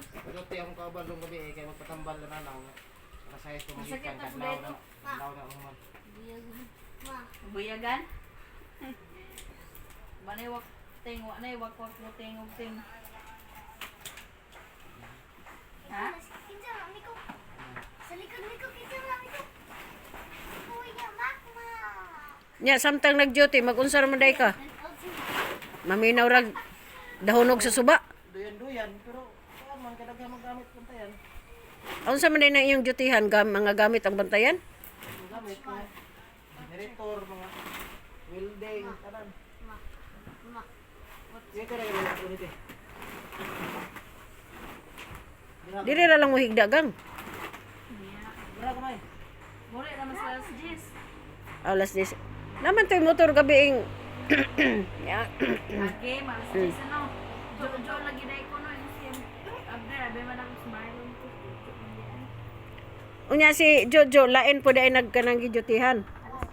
Ito yung kauban nung gabi eh, kaya magpatambal na nanaw. Nakasayas ko po kadlaw na. Kadlaw na naman. Buyagan? Banay wak ting, wa nay wak wak mo ting ug ting. Ha? Kinsa mami ko. Sa likod ni ko kinsa mami ko. Kuya Makma. Nya samtang nag-duty mag-unsar man day ka. Maminaw rag dahonog sa suba. Duyan-duyan, man, kadaghan magamit punta yan. Unsa man na iyong dutihan gam mga gamit ang bantayan? Ang gamit ko, generator, mga welding, na ulit eh. Dili ra lang mo higda gang. gira ka na eh. Muli naman sa las 10. Alas dis. Naman to'y motor gabi ing Ya. Age, malas 10 ano. Jojo lagi dai ko no Unya si Jojo lain po dai nagkanang gidutihan.